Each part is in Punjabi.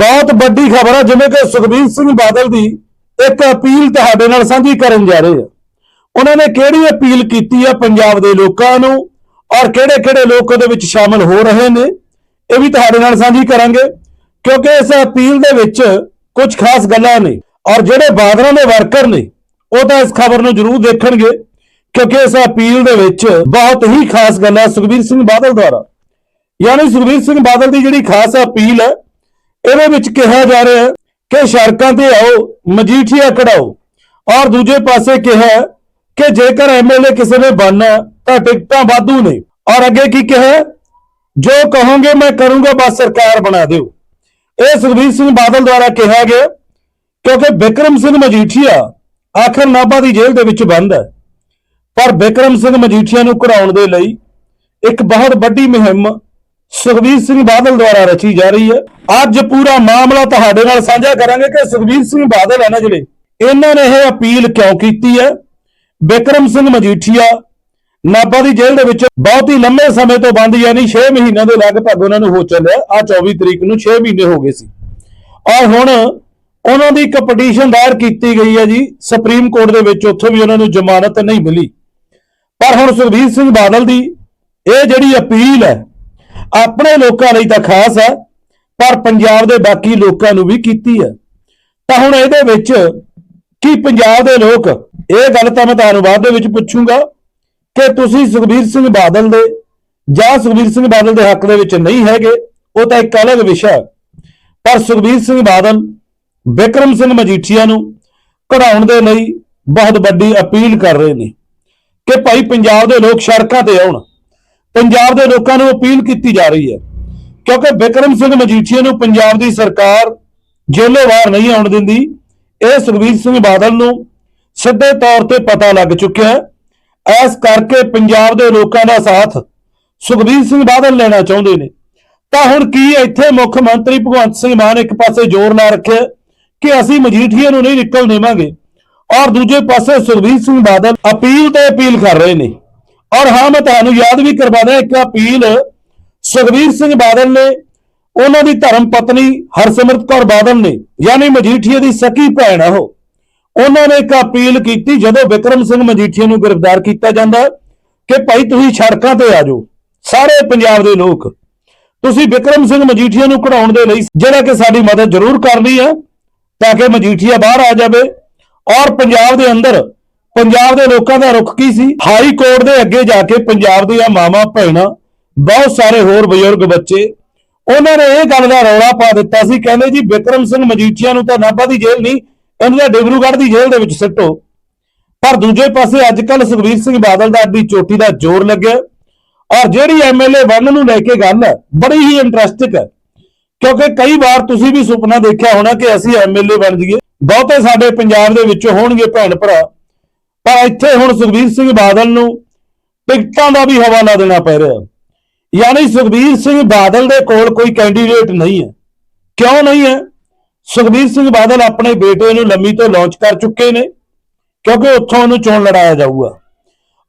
ਬਹੁਤ ਵੱਡੀ ਖਬਰ ਹੈ ਜਿਵੇਂ ਕਿ ਸੁਖਬੀਰ ਸਿੰਘ ਬਾਦਲ ਦੀ ਇੱਕ ਅਪੀਲ ਤੁਹਾਡੇ ਨਾਲ ਸਾਂਝੀ ਕਰਨ ਜਾ ਰਹੇ ਆ। ਉਹਨਾਂ ਨੇ ਕਿਹੜੀ ਅਪੀਲ ਕੀਤੀ ਹੈ ਪੰਜਾਬ ਦੇ ਲੋਕਾਂ ਨੂੰ ਔਰ ਕਿਹੜੇ-ਕਿਹੜੇ ਲੋਕ ਉਹਦੇ ਵਿੱਚ ਸ਼ਾਮਲ ਹੋ ਰਹੇ ਨੇ, ਇਹ ਵੀ ਤੁਹਾਡੇ ਨਾਲ ਸਾਂਝੀ ਕਰਾਂਗੇ, ਕਿਉਂਕਿ ਇਸ ਅਪੀਲ ਦੇ ਵਿੱਚ ਕੁਝ ਖਾਸ ਗੱਲਾਂ ਨੇ ਔਰ ਜਿਹੜੇ ਬਾਦਲਾਂ ਦੇ ਵਰਕਰ ਨੇ, ਉਹ ਤਾਂ ਇਸ ਖਬਰ ਨੂੰ ਜ਼ਰੂਰ ਦੇਖਣਗੇ, ਕਿਉਂਕਿ ਇਸ ਅਪੀਲ ਦੇ ਵਿੱਚ ਬਹੁਤ ਹੀ ਖਾਸ ਗੱਲਾਂ ਸੁਖਬੀਰ ਸਿੰਘ ਬਾਦਲ ਦੁਆਰਾ। ਯਾਨੀ ਸੁਖਬੀਰ ਸਿੰਘ ਬਾਦਲ ਦੀ ਜਿਹੜੀ ਖਾਸ ਅਪੀਲ ਹੈ ਇਹਦੇ ਵਿੱਚ ਕਿਹਾ ਜਾ ਰਿਹਾ ਕਿ ਸੜਕਾਂ ਤੇ ਆਓ, ਮਜੀਠੀਆ ਕਢਾਓ। ਔਰ ਦੂਜੇ ਪਾਸੇ ਕਿਹਾ ਕਿ ਜੇਕਰ ਐਮਐਲਏ ਕਿਸੇ ਨੇ ਬਣਨਾ ਤਾਂ ਟਿਕਟਾਂ ਵਾਧੂ ਨੇ। ਔਰ ਅੱਗੇ ਕੀ ਕਿਹਾ ਜੋ ਕਹੋਗੇ ਮੈਂ ਕਰੂੰਗਾ, ਬਸ ਸਰਕਾਰ ਬਣਾ ਦਿਓ। ਇਹ ਸੁਖਬੀਰ ਸਿੰਘ ਬਾਦਲ ਦੁਆਰਾ ਕਿਹਾ ਗਿਆ ਕਿਉਂਕਿ ਬਿਕਰਮ ਸਿੰਘ ਮਜੀਠੀਆ ਆਖਰ ਨਾਭਾ ਦੀ ਜੇਲ੍ਹ ਦੇ ਵਿੱਚ ਬੰਦ ਹੈ। ਪਰ ਬਿਕਰਮ ਸਿੰਘ ਮਜੀਠੀਆ ਨੂੰ ਕਢਾਉਣ ਦੇ ਲਈ ਇੱਕ ਬਹੁਤ ਵੱਡੀ ਮੁਹਿੰਮ ਸੁਖਬੀਰ ਸਿੰਘ ਬਾਦਲ ਦੁਆਰਾ ਰਚੀ ਜਾ ਰਹੀ ਹੈ। ਅੱਜ ਪੂਰਾ ਮਾਮਲਾ ਤੁਹਾਡੇ ਨਾਲ ਸਾਂਝਾ ਕਰਾਂਗੇ ਕਿ ਸੁਖਬੀਰ ਸਿੰਘ ਬਾਦਲ ਹੈ ਨਾ ਜਿਹੜੇ, ਇਹਨਾਂ ਨੇ ਇਹ ਅਪੀਲ ਕਿਉਂ ਕੀਤੀ ਹੈ? ਬਿਕਰਮ ਸਿੰਘ ਮਜੀਠੀਆ, ਨਾਭਾ ਦੀ ਜੇਲ੍ਹ ਦੇ ਵਿੱਚ ਬਹੁਤ ਹੀ ਲੰਮੇ ਸਮੇਂ ਤੋਂ ਬੰਦ, ਯਾਨੀ 6 ਮਹੀਨਿਆਂ ਦੇ ਲਗਭਗ ਉਹਨਾਂ ਨੂੰ ਹੋ ਚੱਲਿਆ। ਆ 24 ਤਰੀਕ ਨੂੰ 6 ਮਹੀਨੇ ਹੋ ਗਏ ਸੀ। ਔਰ ਹੁਣ ਉਹਨਾਂ ਦੀ ਇੱਕ ਪਟੀਸ਼ਨ ਦਾਇਰ ਕੀਤੀ ਗਈ ਹੈ ਜੀ। ਸੁਪਰੀਮ ਕੋਰਟ ਦੇ ਵਿੱਚ ਉੱਥੋਂ ਵੀ ਉਹਨਾਂ ਨੂੰ ਜ਼ਮਾਨਤ ਨਹੀਂ ਮਿਲੀ। ਪਰ ਹੁਣ ਸੁਖਬੀਰ ਸਿੰਘ ਬਾਦਲ ਦੀ ਇਹ ਜਿਹੜੀ ਅਪੀਲ ਹੈ ਆਪਣੇ ਲੋਕਾਂ ਲਈ ਤਾਂ ਖਾਸ ਹੈ, ਪਰ ਪੰਜਾਬ ਦੇ ਬਾਕੀ ਲੋਕਾਂ ਨੂੰ ਵੀ ਕੀਤੀ ਹੈ। ਤਾਂ ਹੁਣ ਇਹਦੇ ਵਿੱਚ ਕੀ ਪੰਜਾਬ ਦੇ ਲੋਕ, ਇਹ ਗੱਲ ਤਾਂ ਮੈਂ ਤੁਹਾਨੂੰ ਬਾਅਦ ਦੇ ਵਿੱਚ ਪੁੱਛੂੰਗਾ ਕਿ ਤੁਸੀਂ ਸੁਖਬੀਰ ਸਿੰਘ ਬਾਦਲ ਦੇ ਜਾਂ ਸੁਖਬੀਰ ਸਿੰਘ ਬਾਦਲ ਦੇ ਹੱਕ ਦੇ ਵਿੱਚ ਨਹੀਂ ਹੈਗੇ, ਉਹ ਤਾਂ ਇੱਕ ਅਲੱਗ ਵਿਸ਼ਾ ਪਰ ਸੁਖਬੀਰ ਸਿੰਘ ਬਾਦਲ ਬਿਕਰਮ ਸਿੰਘ ਮਜੀਠੀਆ ਨੂੰ ਕਢਾਉਣ ਦੇ ਲਈ ਬਹੁਤ ਵੱਡੀ ਅਪੀਲ ਕਰ ਰਹੇ ਨੇ ਕਿ ਭਾਈ ਪੰਜਾਬ ਦੇ ਲੋਕ ਸੜਕਾਂ ਤੇ ਆਉਣ। ਪੰਜਾਬ ਦੇ ਲੋਕਾਂ ਨੂੰ ਅਪੀਲ ਕੀਤੀ ਜਾ ਰਹੀ ਹੈ, ਕਿਉਂਕਿ ਬਿਕਰਮ ਸਿੰਘ ਮਜੀਠੀਆ ਨੂੰ ਪੰਜਾਬ ਦੀ ਸਰਕਾਰ ਜੇਲੋਂ ਬਾਹਰ ਨਹੀਂ ਆਉਣ ਦਿੰਦੀ। ਇਹ ਸੁਖਬੀਰ ਸਿੰਘ ਬਾਦਲ ਨੂੰ ਸਿੱਧੇ ਤੌਰ ਤੇ ਪਤਾ ਲੱਗ ਚੁੱਕਿਆ ਹੈ। ਇਸ ਕਰਕੇ ਪੰਜਾਬ ਦੇ ਲੋਕਾਂ ਦਾ ਸਾਥ ਸੁਖਬੀਰ ਸਿੰਘ ਬਾਦਲ ਲੈਣਾ ਚਾਹੁੰਦੇ ਨੇ। ਤਾਂ ਹੁਣ ਕੀ ਇੱਥੇ ਮੁੱਖ ਮੰਤਰੀ ਭਗਵੰਤ ਸਿੰਘ ਮਾਨ ਇੱਕ ਪਾਸੇ ਜ਼ੋਰ ਲਾ ਰੱਖਿਆ ਕਿ ਅਸੀਂ ਮਜੀਠੀਆ ਨੂੰ ਨਹੀਂ ਨਿਕਲ ਦੇਵਾਂਗੇ, ਔਰ ਦੂਜੇ ਪਾਸੇ ਸੁਖਬੀਰ ਸਿੰਘ ਬਾਦਲ ਅਪੀਲ ਤੇ ਅਪੀਲ ਕਰ ਰਹੇ ਨੇ। ਔਰ ਹਾਂ, ਮੈਂ ਤੁਹਾਨੂੰ ਯਾਦ ਵੀ ਕਰਵਾਦਾ ਇੱਕ ਅਪੀਲ ਸੁਖਬੀਰ ਸਿੰਘ ਬਾਦਲ ਨੇ, ਉਹਨਾਂ ਦੀ ਧਰਮ ਪਤਨੀ ਹਰਸਿਮਰਤ ਕੌਰ ਬਾਦਲ ਨੇ, ਯਾਨੀ ਮਜੀਠੀਏ ਦੀ ਸਕੀ ਭੈਣ ਆ ਉਹ, ਉਹਨਾਂ ਨੇ ਇੱਕ ਅਪੀਲ ਕੀਤੀ, ਜਦੋਂ ਵਿਕਰਮ ਸਿੰਘ ਮਜੀਠੀਏ ਨੂੰ ਗ੍ਰਿਫਤਾਰ ਕੀਤਾ ਜਾਂਦਾ, ਕਿ ਭਾਈ ਤੁਸੀਂ ਸੜਕਾਂ ਤੇ ਆ ਜਾਓ, ਸਾਰੇ ਪੰਜਾਬ ਦੇ ਲੋਕ, ਤੁਸੀਂ ਵਿਕਰਮ ਸਿੰਘ ਮਜੀਠੀਆ ਨੂੰ ਕਢਾਉਣ ਦੇ ਲਈ, ਜਿਹੜਾ ਕਿ ਸਾਡੀ ਮਦਦ ਜ਼ਰੂਰ ਕਰਨੀ ਹੈ ਤਾਂ ਕਿ ਮਜੀਠੀਆ ਬਾਹਰ ਆ ਜਾਵੇ, ਔਰ ਪੰਜਾਬ ਦੇ ਅੰਦਰ ਪੰਜਾਬ ਦੇ ਲੋਕਾਂ ਦਾ ਰੁਖ ਕੀ ਸੀ? ਹਾਈ ਕੋਰਟ ਦੇ ਅੱਗੇ ਜਾ ਕੇ ਪੰਜਾਬ ਦੀਆਂ ਮਾਵਾਂ, ਭੈਣਾਂ, ਬਹੁਤ ਸਾਰੇ ਹੋਰ ਬਜ਼ੁਰਗ ਬੱਚੇ, ਉਹਨਾਂ ਨੇ ਇਹ ਗੱਲ ਦਾ ਰੌਲਾ ਪਾ ਦਿੱਤਾ ਸੀ, ਕਹਿੰਦੇ ਜੀ ਵਿਕਰਮ ਸਿੰਘ ਮਜੀਠੀਆ ਨੂੰ ਤਾਂ ਨਾਭਾ ਦੀ ਜੇਲ੍ਹ ਨਹੀਂ, ਇਹਨਾਂ ਦਾ ਡਿਬਰੂਗੜ੍ਹ ਦੀ ਜੇਲ੍ਹ ਦੇ ਵਿੱਚ ਸਿੱਟੋ। ਪਰ ਦੂਜੇ ਪਾਸੇ ਅੱਜ ਕੱਲ ਸੁਖਬੀਰ ਸਿੰਘ ਬਾਦਲ ਦਾ ਅੱਡੀ ਚੋਟੀ ਦਾ ਜ਼ੋਰ ਲੱਗਿਆ ਔਰ ਜਿਹੜੀ ਐਮਐਲਏ ਬਣਨ ਨੂੰ ਲੈ ਕੇ ਗੱਲ ਹੈ, ਬੜੀ ਹੀ ਇੰਟਰਸਟਿੰਗ ਹੈ। ਕਿਉਂਕਿ ਕਈ ਵਾਰ ਤੁਸੀਂ ਵੀ ਸੁਪਨਾ ਦੇਖਿਆ ਹੋਣਾ ਕਿ ਅਸੀਂ ਐਮਐਲਏ ਬਣ ਜਾਈਏ, ਬਹੁਤੇ ਸਾਡੇ ਪੰਜਾਬ ਦੇ ਵਿੱਚ ਹੋਣਗੇ ਭੈਣ ਭਰਾ। ਪਰ ਇੱਥੇ ਹੁਣ ਸੁਖਬੀਰ ਸਿੰਘ ਬਾਦਲ ਨੂੰ ਟਿਕਟਾਂ ਦਾ ਵੀ ਹਵਾਲਾ ਦੇਣਾ ਪੈ ਰਿਹਾ ਯਾਨੀ ਸੁਖਬੀਰ ਸਿੰਘ ਬਾਦਲ ਦੇ ਕੋਲ ਕੋਈ ਕੈਂਡੀਡੇਟ ਨਹੀਂ ਹੈ। ਕਿਉਂ ਨਹੀਂ ਹੈ? ਸੁਖਬੀਰ ਸਿੰਘ ਬਾਦਲ ਆਪਣੇ ਬੇਟੇ ਨੂੰ ਲੰਮੀ ਤੋਂ ਲਾਂਚ ਕਰ ਚੁੱਕੇ ਨੇ, ਕਿਉਂਕਿ ਉੱਥੋਂ ਉਹਨੂੰ ਚੋਣ ਲੜਾਇਆ ਜਾਊਗਾ।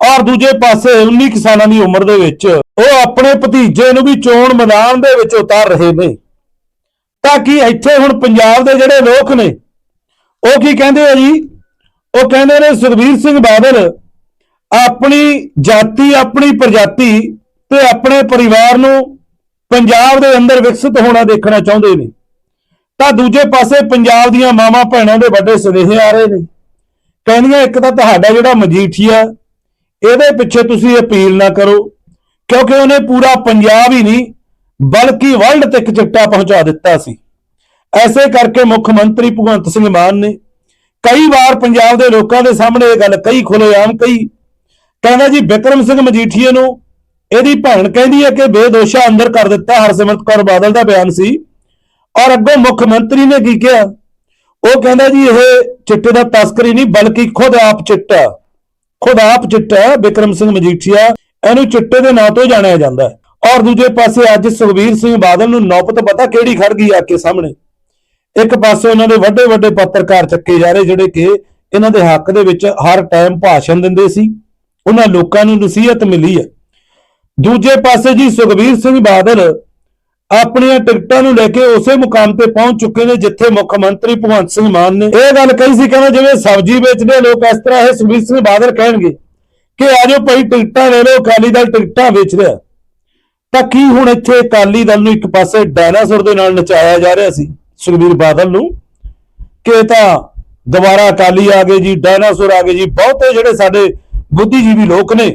ਔਰ ਦੂਜੇ ਪਾਸੇ 19 ਸਾਲਾਂ ਦੀ ਉਮਰ ਦੇ ਵਿੱਚ ਉਹ ਆਪਣੇ ਭਤੀਜੇ ਨੂੰ ਵੀ ਚੋਣ ਮੈਦਾਨ ਦੇ ਵਿੱਚ ਉਤਾਰ ਰਹੇ ਨੇ। ਤਾਂ ਕਿ ਇੱਥੇ ਹੁਣ ਪੰਜਾਬ ਦੇ ਜਿਹੜੇ ਲੋਕ ਨੇ, ਉਹ ਕੀ ਕਹਿੰਦੇ ਆ ਜੀ? ਉਹ ਕਹਿੰਦੇ ਨੇ, ਸੁਖਬੀਰ ਸਿੰਘ ਬਾਦਲ ਆਪਣੀ ਜਾਤੀ, ਆਪਣੀ ਪ੍ਰਜਾਤੀ ਤੇ ਆਪਣੇ ਪਰਿਵਾਰ ਨੂੰ ਪੰਜਾਬ ਦੇ ਅੰਦਰ ਵਿਕਸਿਤ ਹੋਣਾ ਦੇਖਣਾ ਚਾਹੁੰਦੇ ਨੇ। ਤਾਂ ਦੂਜੇ ਪਾਸੇ ਪੰਜਾਬ ਦੀਆਂ ਮਾਵਾਂ ਭੈਣਾਂ ਦੇ ਵੱਡੇ ਸੁਨੇਹੇ ਆ ਰਹੇ ਨੇ। ਕਹਿੰਦੀਆਂ, ਇੱਕ ਤਾਂ ਤੁਹਾਡਾ ਜਿਹੜਾ ਮਜੀਠੀਆ, ਇਹਦੇ ਪਿੱਛੇ ਤੁਸੀਂ ਅਪੀਲ ਨਾ ਕਰੋ, ਕਿਉਂਕਿ ਉਹਨੇ ਪੂਰਾ ਪੰਜਾਬ ਹੀ ਨਹੀਂ, ਬਲਕਿ ਵਰਲਡ ਤੱਕ ਚਿੱਟਾ ਪਹੁੰਚਾ ਦਿੱਤਾ ਸੀ। ਐਸੇ ਕਰਕੇ ਮੁੱਖ ਮੰਤਰੀ ਭਗਵੰਤ ਸਿੰਘ ਮਾਨ ਨੇ ਕਈ ਵਾਰ ਪੰਜਾਬ ਦੇ ਲੋਕਾਂ ਦੇ ਸਾਹਮਣੇ ਇਹ ਗੱਲ ਕਈ ਖੁੱਲੇਆਮ ਕਈ। ਕਹਿੰਦਾ ਜੀ ਬਿਕਰਮ ਸਿੰਘ ਮਜੀਠੀਏ ਨੂੰ ਇਹਦੀ ਭੈਣ ਕਹਿੰਦੀ ਹੈ ਕਿ ਬੇਦੋਸ਼ਾ ਅੰਦਰ ਕਰ ਦਿੱਤਾ ਹਰਸਿਮਰਤ ਕੌਰ ਬਾਦਲ ਦਾ ਬਿਆਨ ਸੀ। ਔਰ ਅੱਗੋਂ ਮੁੱਖ ਮੰਤਰੀ ਨੇ ਕੀ ਕਿਹਾ? ਉਹ ਕਹਿੰਦਾ ਜੀ ਇਹ ਚਿੱਟੇ ਦਾ ਤਸਕਰੀ ਨਹੀਂ ਬਲਕਿ ਖੁਦ ਆਪ ਚਿੱਟਾ ਖੁਦ ਆਪ ਚਿੱਟਾ ਹੈ, ਬਿਕਰਮ ਸਿੰਘ ਮਜੀਠੀਆ। ਇਹਨੂੰ ਚਿੱਟੇ ਦੇ ਨਾਂ ਤੋਂ ਜਾਣਿਆ ਜਾਂਦਾ ਹੈ। ਔਰ ਦੂਜੇ ਪਾਸੇ ਅੱਜ ਸੁਖਬੀਰ ਸਿੰਘ ਬਾਦਲ ਨੂੰ ਨੌਬਤ ਪਤਾ ਕਿਹੜੀ ਖੜ ਗਈ ਆ ਕੇ ਸਾਹਮਣੇ। ਇੱਕ ਪਾਸੇ ਉਹਨਾਂ ਦੇ ਵੱਡੇ ਵੱਡੇ ਪੱਤਰਕਾਰ ਚੱਕੇ ਜਾ ਰਹੇ ਜਿਹੜੇ ਕਿ ਇਹਨਾਂ ਦੇ ਹੱਕ ਦੇ ਵਿੱਚ ਹਰ ਟਾਈਮ ਭਾਸ਼ਣ ਦਿੰਦੇ ਸੀ। ਉਹਨਾਂ ਲੋਕਾਂ ਨੂੰ ਨਸੀਹਤ ਮਿਲੀ ਹੈ। ਦੂਜੇ ਪਾਸੇ ਜੀ ਸੁਖਬੀਰ ਸਿੰਘ ਬਾਦਲ ਆਪਣੀਆਂ ਟਿਕਟਾਂ ਨੂੰ ਲੈ ਕੇ ਉਸੇ ਮੁਕਾਮ ਤੇ ਪਹੁੰਚ ਚੁੱਕੇ ਨੇ ਜਿੱਥੇ ਮੁੱਖ ਮੰਤਰੀ ਭਗਵੰਤ ਸਿੰਘ ਮਾਨ ਨੇ ਇਹ ਗੱਲ ਕਹੀ ਸੀ, ਕਹਿੰਦਾ ਜਿਵੇਂ ਸਬਜ਼ੀ ਵੇਚਦੇ ਲੋਕ ਇਸ ਤਰ੍ਹਾਂ ਇਹ ਸੁਖਬੀਰ ਸਿੰਘ ਬਾਦਲ ਕਹਿਣਗੇ ਕਿ ਆਜੋ ਭਾਈ ਟਿਕਟਾਂ ਲੈ ਲਓ, ਅਕਾਲੀ ਦਲ ਟਿਕਟਾਂ ਵੇਚ ਰਿਹਾ। ਤਾਂ ਕੀ ਹੁਣ ਇੱਥੇ ਅਕਾਲੀ ਦਲ ਨੂੰ ਇੱਕ ਪਾਸੇ ਡਾਇਨਾਸੌਰ ਦੇ ਨਾਲ ਨਚਾਇਆ ਜਾ ਰਿਹਾ ਸੀ? ਸੁਖਬੀਰ ਬਾਦਲ ਨੂੰ ਕਿ ਤਾਂ ਦੁਬਾਰਾ ਅਕਾਲੀ ਆ ਗਏ ਜੀ, ਡਾਇਨਾਸੌਰ ਆ ਗਏ ਜੀ, ਬਹੁਤੇ ਜਿਹੜੇ ਸਾਡੇ ਬੁੱਧੀਜੀਵੀ ਲੋਕ ਨੇ,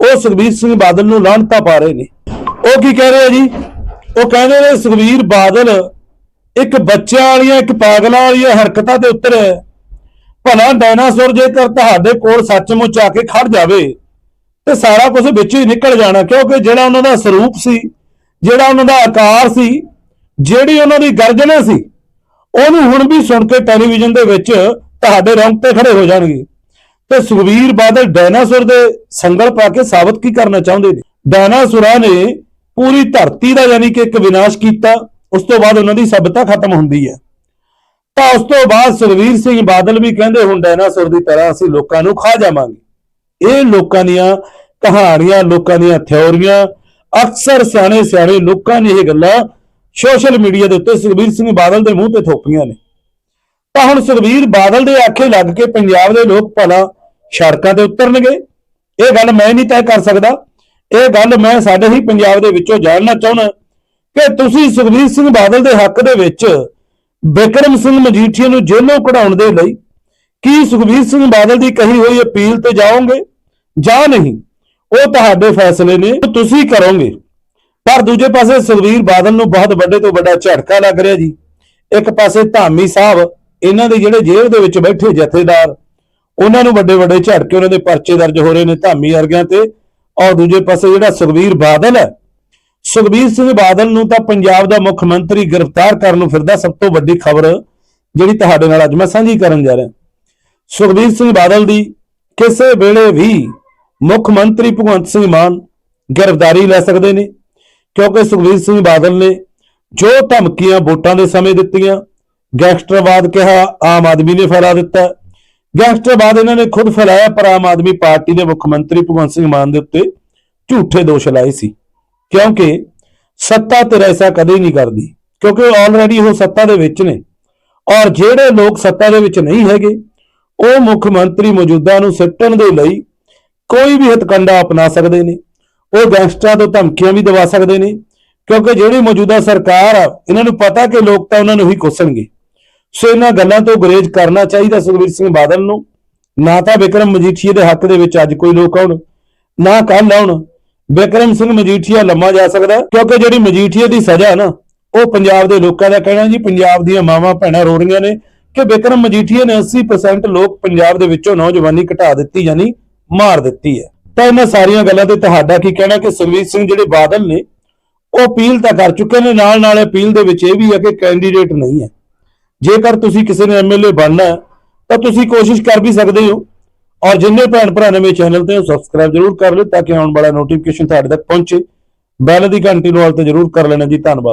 ਉਹ ਸੁਖਬੀਰ ਸਿੰਘ ਬਾਦਲ ਨੂੰ ਲਾਹਨਤਾ ਪਾ ਰਹੇ ਨੇ ਉਹ ਕੀ ਕਹਿ ਰਹੇ ਆ ਜੀ ਉਹ ਕਹਿੰਦੇ ਨੇ ਸੁਖਬੀਰ ਬਾਦਲ ਇੱਕ ਬੱਚਿਆਂ ਵਾਲੀਆਂ, ਇੱਕ ਪਾਗਲਾਂ ਵਾਲੀਆਂ ਹਰਕਤਾਂ ਤੇ ਉਤਰ ਹੈ। ਭਲਾ ਡਾਇਨਾਸੌਰ ਜੇਕਰ ਤੁਹਾਡੇ ਕੋਲ ਸੱਚਮੁੱਚ ਆ ਕੇ ਖੜ ਜਾਵੇ, ਤੇ ਸਾਰਾ ਕੁਝ ਵਿੱਚ ਹੀ ਨਿਕਲ ਜਾਣਾ, ਕਿਉਂਕਿ ਜਿਹੜਾ ਉਹਨਾਂ ਦਾ ਸਰੂਪ ਸੀ, ਜਿਹੜਾ ਉਹਨਾਂ ਦਾ ਆਕਾਰ ਸੀ ਜਿਹੜੀ ਉਹਨਾਂ ਦੀ ਗਰਜਨਾ ਸੀ, ਉਹਨੂੰ ਹੁਣ ਵੀ ਸੁਣ ਕੇ ਟੈਲੀਵਿਜ਼ਨ ਦੇ ਵਿੱਚ ਤੁਹਾਡੇ ਰੌਂਗਟੇ ਖੜੇ ਹੋ ਜਾਣਗੇ। ਤੇ ਸੁਖਬੀਰ ਬਾਦਲ ਡਾਇਨਾਸੌਰ ਦੇ ਸੰਗਲ ਪਾ ਕੇ ਸਾਬਤ ਕੀ ਕਰਨਾ ਚਾਹੁੰਦੇ ਨੇ? ਡਾਇਨਾਸੌਰਾਂ ਨੇ ਪੂਰੀ ਧਰਤੀ ਦਾ ਯਾਨੀ ਕਿ ਇੱਕ ਵਿਨਾਸ਼ ਕੀਤਾ, ਉਸ ਤੋਂ ਬਾਅਦ ਉਹਨਾਂ ਦੀ ਸਭਿਅਤਾ ਖਤਮ ਹੁੰਦੀ ਹੈ। ਤਾਂ ਉਸ ਤੋਂ ਬਾਅਦ ਸੁਖਬੀਰ ਸਿੰਘ ਬਾਦਲ ਵੀ ਕਹਿੰਦੇ, ਹੁਣ ਡਾਇਨਾਸੌਰ ਦੀ ਤਰ੍ਹਾਂ ਅਸੀਂ ਲੋਕਾਂ ਨੂੰ ਖਾ ਜਾਵਾਂਗੇ। ਇਹ ਲੋਕਾਂ ਦੀਆਂ ਕਹਾਣੀਆਂ, ਲੋਕਾਂ ਦੀਆਂ ਥਿਉਰੀਆਂ ਅਕਸਰ ਸਿਆਣੇ ਸਿਆਣੇ ਲੋਕਾਂ ਨੇ ਇਹ ਗੱਲਾਂ ਸੋਸ਼ਲ ਮੀਡੀਆ ਦੇ ਉੱਤੇ ਸੁਖਬੀਰ ਸਿੰਘ ਬਾਦਲ ਦੇ ਮੂੰਹ ਤੇ ਥੋਪੀਆਂ ਨੇ। ਤਾਂ ਹੁਣ ਸੁਖਬੀਰ ਬਾਦਲ ਦੇ ਆਖੇ ਲੱਗ ਕੇ ਪੰਜਾਬ ਦੇ ਲੋਕ ਭਲਾ ਸੜਕਾਂ ਤੇ ਉਤਰਨਗੇ। ਇਹ ਗੱਲ ਮੈਂ ਨਹੀਂ ਤੈਅ ਕਰ ਸਕਦਾ। ਇਹ ਗੱਲ ਮੈਂ ਸਾਡੇ ਹੀ ਪੰਜਾਬ ਦੇ ਵਿੱਚੋਂ ਜਾਣਨਾ ਚਾਹੁੰਦਾ ਕਿ ਤੁਸੀਂ ਸੁਖਬੀਰ ਸਿੰਘ ਬਾਦਲ ਦੇ ਹੱਕ ਦੇ ਵਿੱਚ ਬਿਕਰਮ ਸਿੰਘ ਮਜੀਠੀਆ ਨੂੰ ਜੇਲ੍ਹੋਂ ਕਢਾਉਣ ਦੇ ਲਈ ਕੀ ਸੁਖਬੀਰ ਸਿੰਘ ਬਾਦਲ ਦੀ ਕਹੀ ਹੋਈ ਅਪੀਲ ਤੇ ਜਾਓਗੇ? ਜਾਂ ਨਹੀਂ? ਉਹ ਤੁਹਾਡੇ ਫੈਸਲੇ ਨੇ। ਤੁਸੀਂ ਕਰੋਗੇ। ਪਰ ਦੂਜੇ ਪਾਸੇ ਸੁਖਬੀਰ ਬਾਦਲ ਨੂੰ ਬਹੁਤ ਵੱਡੇ ਤੋਂ ਵੱਡਾ ਝਟਕਾ ਲੱਗ ਰਿਹਾ ਜੀ। ਇੱਕ ਪਾਸੇ ਧਾਮੀ ਸਾਹਿਬ, ਇਹਨਾਂ ਦੇ ਜਿਹੜੇ ਜੇਲ੍ਹ ਦੇ ਵਿੱਚ ਬੈਠੇ ਜਥੇਦਾਰ, ਉਹਨਾਂ ਨੂੰ ਵੱਡੇ ਵੱਡੇ ਝਟਕੇ, ਉਹਨਾਂ ਦੇ ਪਰਚੇ ਦਰਜ ਹੋ ਰਹੇ ਨੇ ਧਾਮੀ ਵਰਗਿਆਂ ਤੇ। ਔਰ ਦੂਜੇ ਪਾਸੇ ਜਿਹੜਾ ਸੁਖਬੀਰ ਬਾਦਲ ਹੈ ਸੁਖਬੀਰ ਸਿੰਘ ਬਾਦਲ ਨੂੰ ਤਾਂ ਪੰਜਾਬ ਦਾ ਮੁੱਖ ਮੰਤਰੀ ਗ੍ਰਿਫਤਾਰ ਕਰਨ ਨੂੰ ਫਿਰਦਾ ਸਭ ਤੋਂ ਵੱਡੀ ਖਬਰ, ਜਿਹੜੀ ਤੁਹਾਡੇ ਨਾਲ ਅੱਜ ਮੈਂ ਸਾਂਝੀ ਕਰਨ ਜਾ ਰਿਹਾ। ਸੁਖਬੀਰ ਸਿੰਘ ਬਾਦਲ ਦੀ ਕਿਸੇ ਵੇਲੇ ਵੀ ਮੁੱਖ ਮੰਤਰੀ ਭਗਵੰਤ ਸਿੰਘ ਮਾਨ ਗ੍ਰਿਫਤਾਰੀ ਲੈ ਸਕਦੇ ਨੇ। ਕਿਉਂਕਿ ਸੁਖਬੀਰ ਸਿੰਘ ਬਾਦਲ ਨੇ ਜੋ ਧਮਕੀਆਂ ਵੋਟਾਂ ਦੇ ਸਮੇਂ ਦਿੱਤੀਆਂ, ਗੈਂਗਸਟਰਵਾਦ ਕਿਹਾ, ਆਮ ਆਦਮੀ ਨੇ ਫੈਲਾ ਦਿੱਤਾ। ਗੈਂਗਸਟਰਵਾਦ ਇਹਨਾਂ ਨੇ ਖੁਦ ਫੈਲਾਇਆ, ਪਰ ਆਮ ਆਦਮੀ ਪਾਰਟੀ ਨੇ ਮੁੱਖ ਮੰਤਰੀ ਭਗਵੰਤ ਸਿੰਘ ਮਾਨ ਦੇ ਉੱਤੇ ਝੂਠੇ ਦੋਸ਼ ਲਾਏ ਸੀ। ਕਿਉਂਕਿ ਸੱਤਾ ਤੇ ਐਸਾ ਕਦੇ ਨਹੀਂ ਕਰਦੀ, ਕਿਉਂਕਿ ਆਲਰੇਡੀ ਉਹ ਸੱਤਾ ਦੇ ਵਿੱਚ ਨੇ। ਔਰ ਜਿਹੜੇ ਲੋਕ ਸੱਤਾ ਦੇ ਵਿੱਚ ਨਹੀਂ ਹੈਗੇ, ਉਹ ਮੁੱਖ ਮੰਤਰੀ ਮੌਜੂਦਾ ਨੂੰ ਸਿੱਟਣ ਦੇ ਲਈ ਕੋਈ ਵੀ ਹਤਕੰਡਾ ਅਪਣਾ ਸਕਦੇ ਨੇ। ਉਹ ਗੈਂਗਸਟਰਾਂ ਤੋਂ ਧਮਕੀਆਂ ਵੀ ਦਵਾ ਸਕਦੇ ਨੇ, ਕਿਉਂਕਿ ਜਿਹੜੀ ਮੌਜੂਦਾ ਸਰਕਾਰ ਆ, ਇਹਨਾਂ ਨੂੰ ਪਤਾ ਕਿ ਲੋਕ ਤਾਂ ਉਹਨਾਂ ਨੂੰ ਹੀ ਕੋਸਣਗੇ। ਸੋ ਇਹਨਾਂ ਗੱਲਾਂ ਤੋਂ ਗੁਰੇਜ਼ ਕਰਨਾ ਚਾਹੀਦਾ ਸੁਖਬੀਰ ਸਿੰਘ ਬਾਦਲ ਨੂੰ। ਨਾ ਤਾਂ ਵਿਕਰਮ ਮਜੀਠੀਆ ਦੇ ਹੱਕ ਦੇ ਵਿੱਚ ਅੱਜ ਕੋਈ ਲੋਕ ਆਉਣ, ਨਾ ਕੱਲ ਆਉਣ। ਵਿਕਰਮ ਸਿੰਘ ਮਜੀਠੀਆ ਲੰਮਾ ਜਾ ਸਕਦਾ, ਕਿਉਂਕਿ ਜਿਹੜੀ ਮਜੀਠੀਆ ਦੀ ਸਜ਼ਾ ਨਾ, ਉਹ ਪੰਜਾਬ ਦੇ ਲੋਕਾਂ ਦਾ ਕਹਿਣਾ ਜੀ, ਪੰਜਾਬ ਦੀਆਂ ਮਾਵਾਂ ਭੈਣਾਂ ਰੋ ਰਹੀਆਂ ਨੇ, ਕਿ ਵਿਕਰਮ ਮਜੀਠੀਆ ਨੇ 80% ਲੋਕ ਪੰਜਾਬ ਦੇ ਵਿੱਚੋਂ ਨੌਜਵਾਨੀ ਘਟਾ ਦਿੱਤੀ ਯਾਨੀ ਮਾਰ ਦਿੱਤੀ ਹੈ। ਤਾਂ ਇਹਨਾਂ ਸਾਰੀਆਂ ਗੱਲਾਂ ਤੇ ਤੁਹਾਡਾ ਕੀ ਕਹਿਣਾ ਕਿ ਸੁਖਬੀਰ ਸਿੰਘ ਜਿਹੜੇ ਬਾਦਲ ਨੇ, ਉਹ ਅਪੀਲ ਤਾਂ ਕਰ ਚੁੱਕੇ ਨੇ, ਨਾਲ ਨਾਲ ਅਪੀਲ ਦੇ ਵਿੱਚ ਇਹ ਵੀ ਹੈ ਕਿ ਕੈਂਡੀਡੇਟ ਨਹੀਂ ਹੈ। ਜੇਕਰ ਤੁਸੀਂ ਕਿਸੇ ਨੇ ਐਮਐਲਏ ਬਣਨਾ ਤਾਂ ਤੁਸੀਂ ਕੋਸ਼ਿਸ਼ ਕਰ ਵੀ ਸਕਦੇ ਹੋ। ਔਰ ਜਿੰਨੇ ਭੈਣ ਭਰਾ ਨੇ ਮੇਰੇ ਚੈਨਲ ਤੇ ਸਬਸਕ੍ਰਾਈਬ ਜ਼ਰੂਰ ਕਰ ਲਿਓ, ਤਾਂ ਕਿ ਆਉਣ ਵਾਲਾ ਨੋਟੀਫਿਕੇਸ਼ਨ ਤੁਹਾਡੇ ਤੱਕ ਪਹੁੰਚੇ। ਬੈਲ ਦੀ ਘੰਟੀ ਨੂੰ ਵਾਲ ਤੇ ਜ਼ਰੂਰ ਕਰ ਲੈਣਾ ਜੀ, ਧੰਨਵਾਦ।